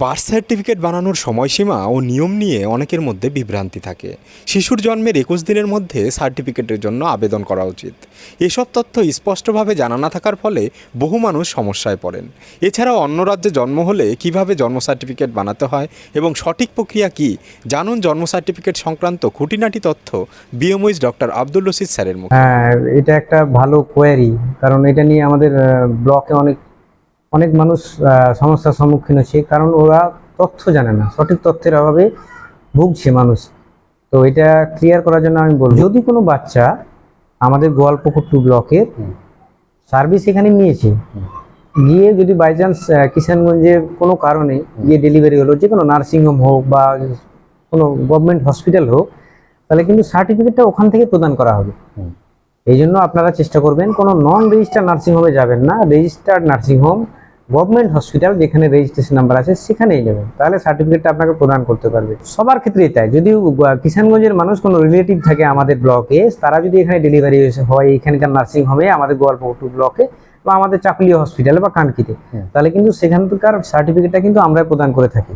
Birth certificate বানানোর সময়সীমা ও নিয়ম নিয়ে অনেকের মধ্যে বিভ্রান্তি থাকে। শিশুর জন্মের একুশ দিনের মধ্যে সার্টিফিকেটের জন্য আবেদন করা উচিত। এসব তথ্য স্পষ্টভাবে জানা না থাকার ফলে বহু মানুষ সমস্যায় পড়েন। এছাড়াও অন্য রাজ্যে জন্ম হলে কীভাবে জন্ম সার্টিফিকেট বানাতে হয় এবং সঠিক প্রক্রিয়া কি, জানুন জন্ম সার্টিফিকেট সংক্রান্ত খুঁটিনাটি তথ্য বিএমওইস ডক্টর আব্দুল রশিদ স্যারের মুখে। হ্যাঁ এটা একটা ভালো কোয়ারি কারণ এটা নিয়ে আমাদের ব্লকে অনেক অনেক মানুষ সমস্যার সম্মুখীন হচ্ছে কারণ ওরা তথ্য জানে না সঠিক তথ্যের অভাবে ভুগছে মানুষ। তো এটা ক্লিয়ার করার জন্য আমি বলব যদি কোনো বাচ্চা আমাদের গোয়ালপুকুর টু ব্লকের সার্ভিস এখানে নিয়েছে গিয়ে যদি বাই চান্স কিষানগঞ্জে কোনো কারণে গিয়ে ডেলিভারি হলো যে কোনো নার্সিংহোম হোক বা কোনো গভর্নমেন্ট হসপিটাল হোক তাহলে কিন্তু সার্টিফিকেটটা ওখান থেকে প্রদান করা হবে। এই জন্য আপনারা চেষ্টা করবেন কোনো নন রেজিস্টার্ড নার্সিংহোমে যাবেন না registered nursing home government hospital যেখানে রেজিস্ট্রেশন নাম্বার আছে সেখানেই নেবেন। তাহলে সার্টিফিকেটটা আপনাকে প্রদান করতে পারবে। সবার ক্ষেত্রেই তাই। যদি কিষানগঞ্জের মানুষ কোনো রিলেটিভ থাকে আমাদের ব্লকে তারা যদি এখানে ডেলিভারি হয় এখানকার নার্সিংহোমে আমাদের গোয়ালপুকুর ব্লকে বা আমাদের চাকুলিয়া হসপিটালে বা কানকিতে তাহলে কিন্তু সেখানকার সার্টিফিকেটটা কিন্তু আমরা প্রদান করে থাকি।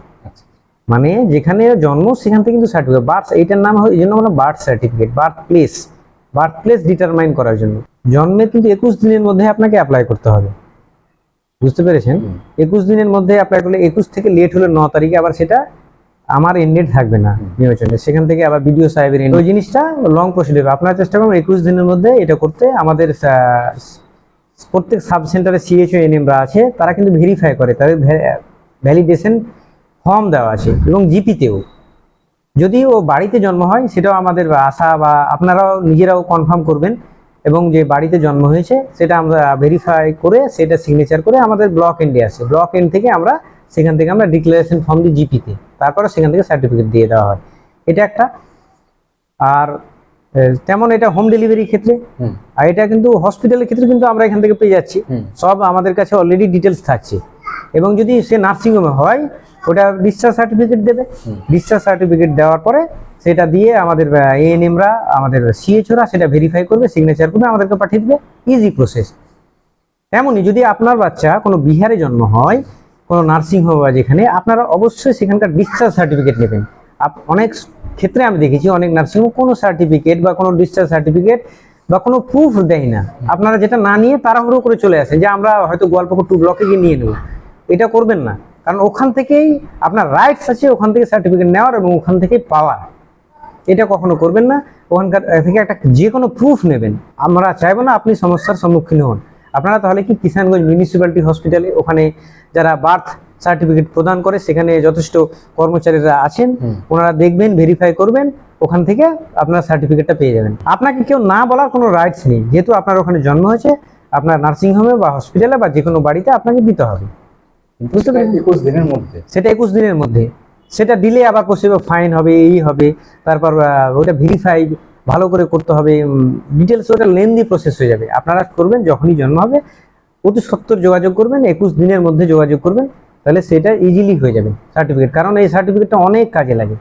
মানে যেখানে জন্ম সেখান থেকে কিন্তু সার্টিফিকেট বার্থ এইটার নাম হয় এই জন্য আমরা birth certificate birth place birth place determine করার জন্য। জন্মের কিন্তু একুশ দিনের মধ্যে আপনাকে অ্যাপ্লাই করতে হবে। বুঝতে পেরেছেন? একুশ দিনের মধ্যে অ্যাপ্লাই করলে একুশ থেকে লেট হলে ন তারিখে আবার সেটা আমার এন্ডেড থাকবে না নির্বাচনে সেখান থেকে আবার বিডিও সাহেবের ওই জিনিসটা লং প্রসিডিউর আপনারা চেষ্টা করুন একুশ দিনের মধ্যে এটা করতে। আমাদের প্রত্যেক সাব সেন্টারে সিএইচও এনএমরা আছে তারা কিন্তু ভেরিফাই করে। তাদের ভ্যালিডেশন ফর্ম দেওয়া আছে এবং জিপিতেও যদি ও বাড়িতে জন্ম হয় সেটাও আমাদের আশা বা আপনারাও নিজেরাও কনফার্ম করবেন এবং যে বাড়িতে জন্ম হয়েছে সেটা আমরা ভেরিফাই করে সেটা সিগনেচার করে আমাদের ব্লক এন্ডে আসে ব্লক এন্ড থেকে আমরা সেখান থেকে আমরা ডিক্লারেশন ফর্ম দিই জিপিতে তারপরে সেখান থেকে সার্টিফিকেট দিয়ে দেওয়া হয়। এটা একটা। আর তেমন এটা হোম ডেলিভারি ক্ষেত্রে আর এটা কিন্তু হসপিটালের ক্ষেত্রে কিন্তু আমরা এখান থেকে পেয়ে যাচ্ছি। সব আমাদের কাছে অলরেডি ডিটেলস থাকছে। এবং যদি সে নার্সিংহোমে হয় ওটা ডিসচার্জ সার্টিফিকেট দেবে। ডিসচার্জ সার্টিফিকেট দেওয়ার পরে সেটা দিয়ে আমাদের এএনএমরা আমাদের সিএচওরা সেটা ভেরিফাই করবে সিগনেচার করবে আমাদেরকে পাঠিয়ে দেবে। ইজি প্রসেস তেমনই যদি আপনার বাচ্চা কোনো বিহারে জন্ম হয় কোনো নার্সিংহোম বা যেখানে আপনারা অবশ্যই সেখানকার ডিসচার্জ সার্টিফিকেট নেবেন। আপ- অনেক ক্ষেত্রে আমি দেখেছি অনেক নার্সিংহোম কোনো সার্টিফিকেট বা কোনো ডিসচার্জ সার্টিফিকেট বা কোনো প্রুফ দেয় না। আপনারা যেটা না নিয়ে তাড়াহুড়ো করে চলে আসেন যে আমরা হয়তো গোয়ালপুকুর টু ব্লকে গিয়ে নিয়ে নেব। এটা করবেন না। কারণ ওখান থেকেই আপনার রাইটস আছে ওখান থেকে সার্টিফিকেট নেওয়ার এবং ওখান থেকে পাওয়ার। এটা কখনো করবেন না। ওখানকার থেকে একটা যে কোনো প্রুফ নেবেন। আমরা চাইব না আপনি সমস্যার সম্মুখীন হন। আপনারা তাহলে কি কিষানগঞ্জ মিউনিসিপ্যালিটি হসপিটালে ওখানে যারা বার্থ সার্টিফিকেট প্রদান করে সেখানে যথেষ্ট কর্মচারীরা আছেন ওনারা দেখবেন ভেরিফাই করবেন ওখান থেকে আপনার সার্টিফিকেটটা পেয়ে যাবেন। আপনাকে কেউ না বলার কোনো রাইটস নেই। যেহেতু আপনার ওখানে জন্ম হয়েছে আপনার নার্সিংহোমে বা হসপিটালে বা যে কোনো বাড়িতে আপনাকে দিতে হবে। বুঝতে? একুশ দিনের মধ্যে। সেটা একুশ দিনের মধ্যে। সেটা দিলে আবার পসিবল ফাইন হবে এই হবে তারপর ওটা ভেরিফাই ভালো করে করতে হবে ডিটেলস ওটা লেন্দি প্রসেস হয়ে যাবে। আপনারা করবেন যখনই জন্ম হবে অতি সত্তর যোগাযোগ করবেন একুশ দিনের মধ্যে যোগাযোগ করবেন তাহলে সেটা ইজিলি হয়ে যাবে সার্টিফিকেট কারণ এই সার্টিফিকেটটা অনেক কাজে লাগে।